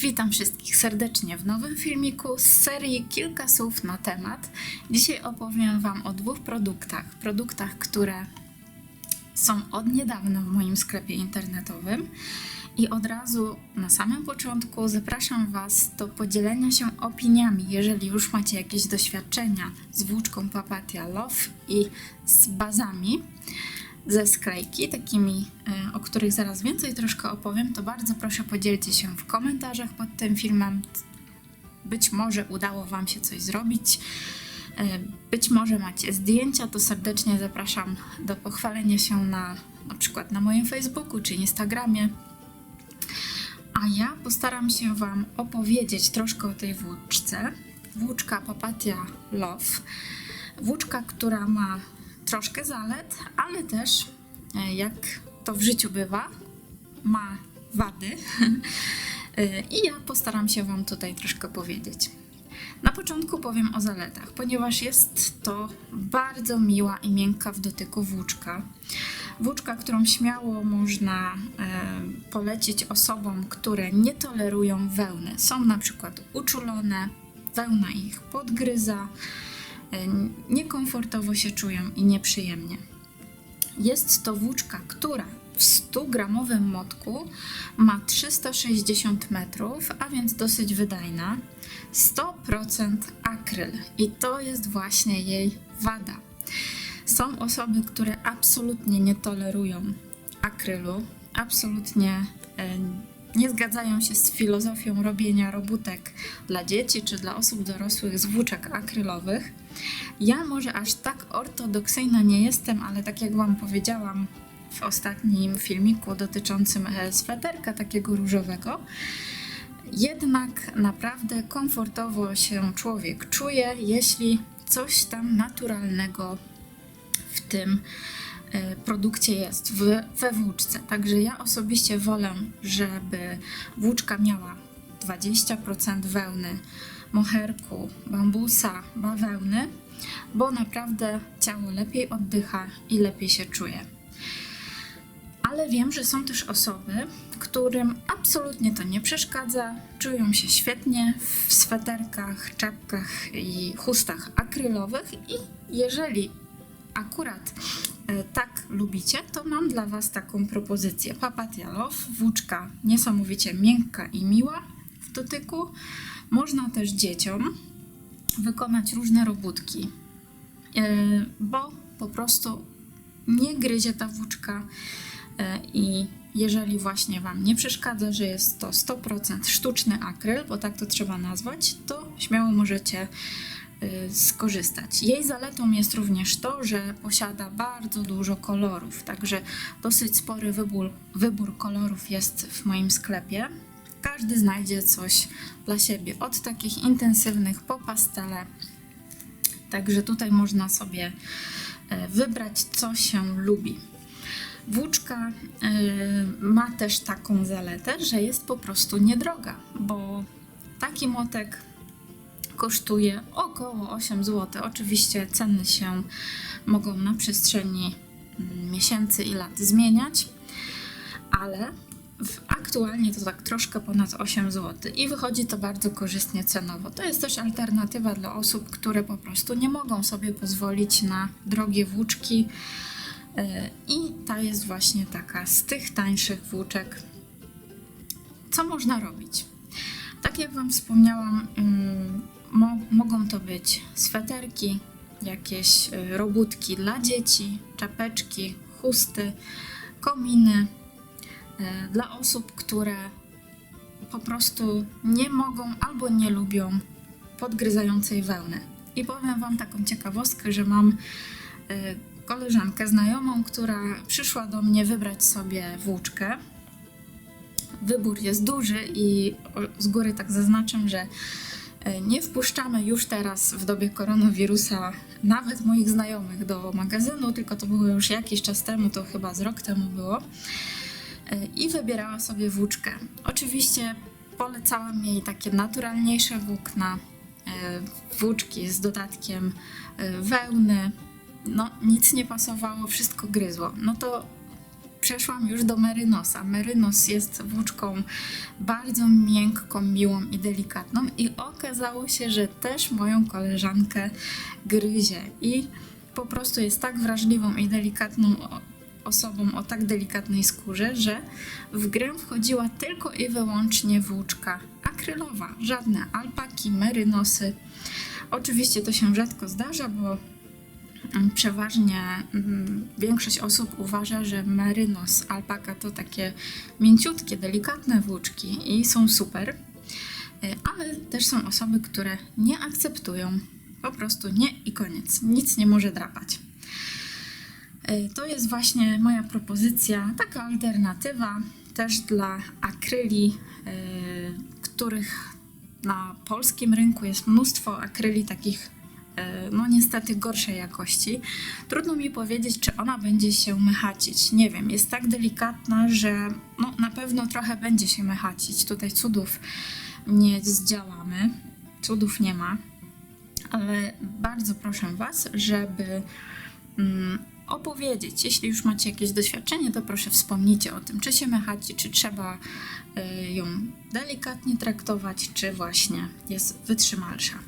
Witam wszystkich serdecznie w nowym filmiku z serii Kilka słów na temat. Dzisiaj opowiem Wam o dwóch produktach. Produktach, które są od niedawna w moim sklepie internetowym. I od razu na samym początku zapraszam Was do podzielenia się opiniami, jeżeli już macie jakieś doświadczenia z włóczką Papatia Love i z bazami ze sklejki, takimi, e, o których zaraz więcej troszkę opowiem, to bardzo proszę podzielcie się w komentarzach pod tym filmem. Być może udało Wam się coś zrobić. e, Być może macie zdjęcia, to serdecznie zapraszam do pochwalenia się na na przykład na moim Facebooku czy Instagramie. A ja postaram się Wam opowiedzieć troszkę o tej włóczce. Włóczka Papatia Love. Włóczka, która ma troszkę zalet, ale też, e, jak to w życiu bywa, ma wady. E, I ja postaram się Wam tutaj troszkę powiedzieć. Na początku powiem o zaletach, ponieważ jest to bardzo miła i miękka w dotyku włóczka. Włóczka, którą śmiało można e, polecić osobom, które nie tolerują wełny. Są na przykład uczulone, wełna ich podgryza, niekomfortowo się czują i nieprzyjemnie. Jest to włóczka, która w 100-gramowym motku ma 360 metrów, a więc dosyć wydajna. 100% akryl i to jest właśnie jej wada. Są osoby, które absolutnie nie tolerują akrylu, absolutnie e, nie zgadzają się z filozofią robienia robótek dla dzieci czy dla osób dorosłych z włóczek akrylowych. Ja może aż tak ortodoksyjna nie jestem, ale tak jak Wam powiedziałam w ostatnim filmiku dotyczącym sweterka takiego różowego, jednak naprawdę komfortowo się człowiek czuje, jeśli coś tam naturalnego w tym produkcie jest, w, we włóczce. Także ja osobiście wolę, żeby włóczka miała 20% wełny, moherku, bambusa, bawełny, bo naprawdę ciało lepiej oddycha i lepiej się czuje. Ale wiem, że są też osoby, którym absolutnie to nie przeszkadza, czują się świetnie w sweterkach, czapkach i chustach akrylowych i jeżeli akurat tak lubicie, to mam dla Was taką propozycję. Papatia Love, włóczka niesamowicie miękka i miła w dotyku. Można też dzieciom wykonać różne robótki, e, bo po prostu nie gryzie ta włóczka e, i jeżeli właśnie Wam nie przeszkadza, że jest to 100% sztuczny akryl, bo tak to trzeba nazwać, to śmiało możecie skorzystać. Jej zaletą jest również to, że posiada bardzo dużo kolorów, także dosyć spory wybór, wybór kolorów jest w moim sklepie. Każdy znajdzie coś dla siebie, od takich intensywnych po pastele. Także tutaj można sobie e, wybrać, co się lubi. Włóczka y, ma też taką zaletę, że jest po prostu niedroga, bo taki motek kosztuje około 8 zł. Oczywiście ceny się mogą na przestrzeni mm, miesięcy i lat zmieniać, ale aktualnie to tak troszkę ponad 8 zł i wychodzi to bardzo korzystnie cenowo. To jest też alternatywa dla osób, które po prostu nie mogą sobie pozwolić na drogie włóczki E, I ta jest właśnie taka z tych tańszych włóczek. Co można robić? Tak jak Wam wspomniałam, mm, mo mogą to być sweterki, jakieś e, robótki dla dzieci, czapeczki, chusty, kominy. E, dla osób, które po prostu nie mogą albo nie lubią podgryzającej wełny. I powiem Wam taką ciekawostkę, że mam koleżankę znajomą, która przyszła do mnie wybrać sobie włóczkę. Wybór jest duży i z góry tak zaznaczam, że nie wpuszczamy już teraz w dobie koronawirusa nawet moich znajomych do magazynu, tylko to było już jakiś czas temu, to chyba z rok temu było. E, I wybierała sobie włóczkę. Oczywiście polecałam jej takie naturalniejsze włókna, e, włóczki z dodatkiem wełny, no nic nie pasowało, wszystko gryzło. No to przeszłam już do merynosa. Merynos jest włóczką bardzo miękką, miłą i delikatną i okazało się, że też moją koleżankę gryzie i po prostu jest tak wrażliwą i delikatną osobą o tak delikatnej skórze, że w grę wchodziła tylko i wyłącznie włóczka akrylowa, żadne alpaki, merynosy. Oczywiście to się rzadko zdarza, bo Przeważnie mm, większość osób uważa, że merynos, alpaka to takie mięciutkie, delikatne włóczki i są super, Y, ale też są osoby, które nie akceptują, po prostu nie i koniec, nic nie może drapać. Y, To jest właśnie moja propozycja, taka alternatywa też dla akryli, y, których na polskim rynku jest mnóstwo akryli takich, no niestety gorszej jakości. Trudno mi powiedzieć, czy ona będzie się mechacić. Nie wiem, jest tak delikatna, że no, na pewno trochę będzie się mechacić. Tutaj cudów nie zdziałamy, cudów nie ma, ale bardzo proszę Was, żeby mm, opowiedzieć. Jeśli już macie jakieś doświadczenie, to proszę wspomnijcie o tym, czy się mechaci, czy trzeba y, ją delikatnie traktować, czy właśnie jest wytrzymalsza.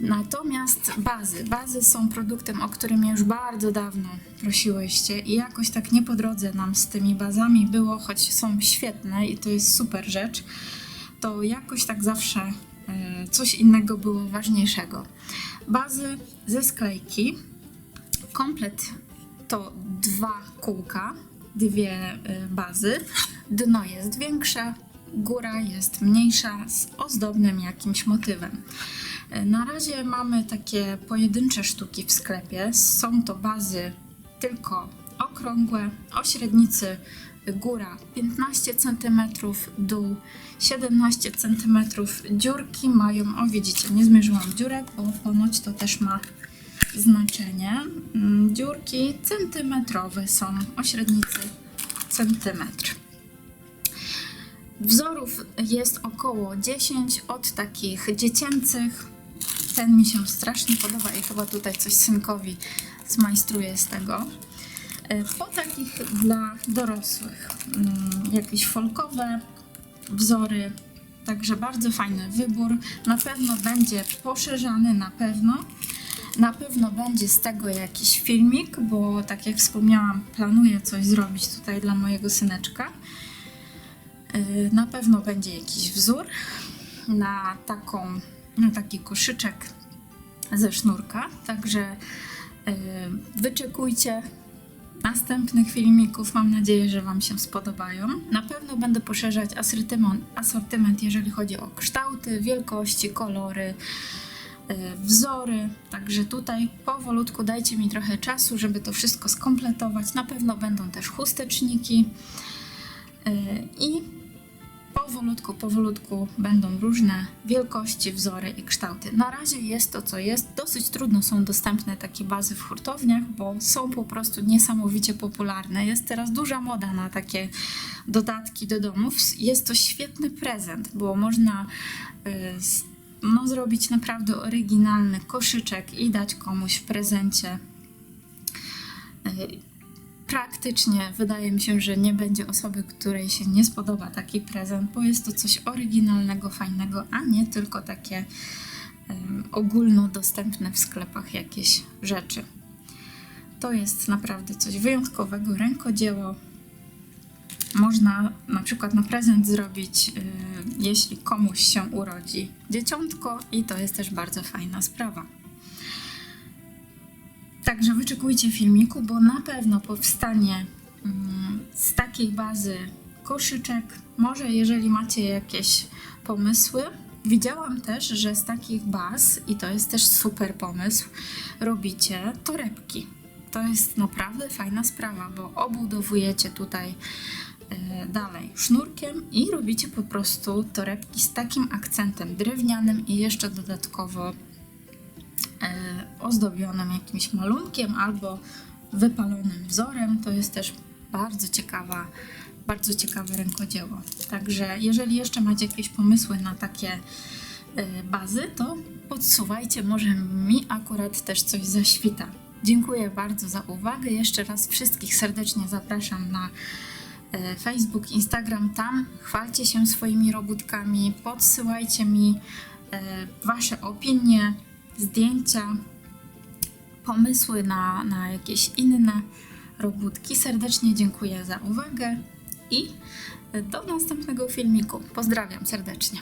Natomiast bazy. Bazy są produktem, o którym już bardzo dawno prosiłyście i jakoś tak nie po drodze nam z tymi bazami było, choć są świetne i to jest super rzecz, to jakoś tak zawsze y, coś innego było ważniejszego. Bazy ze sklejki, komplet to dwa kółka, dwie y, bazy. Dno jest większe, góra jest mniejsza z ozdobnym jakimś motywem. Y, Na razie mamy takie pojedyncze sztuki w sklepie. Są to bazy tylko okrągłe, o średnicy góra 15 cm, dół 17 cm. Dziurki mają, o widzicie, nie zmierzyłam dziurek, bo ponoć to też ma znaczenie. Mm, Dziurki centymetrowe są o średnicy centymetr. Wzorów jest około 10 od takich dziecięcych. Ten mi się strasznie podoba i chyba tutaj coś synkowi zmajstruję z tego. E, Po takich dla dorosłych, mm, jakieś folkowe wzory, także bardzo fajny wybór. Na pewno będzie poszerzany, na pewno. Na pewno będzie z tego jakiś filmik, bo tak jak wspomniałam, planuję coś zrobić tutaj dla mojego syneczka. Yy, Na pewno będzie jakiś wzór na, taką, taki koszyczek ze sznurka, także yy, wyczekujcie następnych filmików. Mam nadzieję, że Wam się spodobają. Na pewno będę poszerzać asortyment, jeżeli chodzi o kształty, wielkości, kolory, yy, wzory. Także tutaj powolutku dajcie mi trochę czasu, żeby to wszystko skompletować. Na pewno będą też chusteczniki. Yy, I powolutku, powolutku będą różne wielkości, wzory i kształty. Na razie jest to, co jest. Dosyć trudno są dostępne takie bazy w hurtowniach, bo są po prostu niesamowicie popularne. Jest teraz duża moda na takie dodatki do domów. Jest to świetny prezent, bo można y, no, zrobić naprawdę oryginalny koszyczek i dać komuś w prezencie. Praktycznie wydaje mi się, że nie będzie osoby, której się nie spodoba taki prezent, bo jest to coś oryginalnego, fajnego, a nie tylko takie um, ogólnodostępne w sklepach jakieś rzeczy. To jest naprawdę coś wyjątkowego, rękodzieło. Można na przykład na prezent zrobić, y, jeśli komuś się urodzi dzieciątko, i to jest też bardzo fajna sprawa. Także wyczekujcie filmiku, bo na pewno powstanie mm, z takiej bazy koszyczek. Może jeżeli macie jakieś pomysły. Widziałam też, że z takich baz, i to jest też super pomysł, robicie torebki. To jest naprawdę fajna sprawa, bo obudowujecie tutaj e, dalej sznurkiem i robicie po prostu torebki z takim akcentem drewnianym i jeszcze dodatkowo e, ozdobionym jakimś malunkiem albo wypalonym wzorem. To jest też bardzo ciekawa, bardzo ciekawe rękodzieło. Także jeżeli jeszcze macie jakieś pomysły na takie e, bazy, to podsuwajcie, może mi akurat też coś zaświta Dziękuję bardzo za uwagę. Jeszcze raz wszystkich serdecznie zapraszam na e, Facebook, Instagram. Tam chwalcie się swoimi robótkami, podsyłajcie mi e, Wasze opinie, zdjęcia, pomysły na, na jakieś inne robótki. Serdecznie dziękuję za uwagę i do następnego filmiku. Pozdrawiam serdecznie.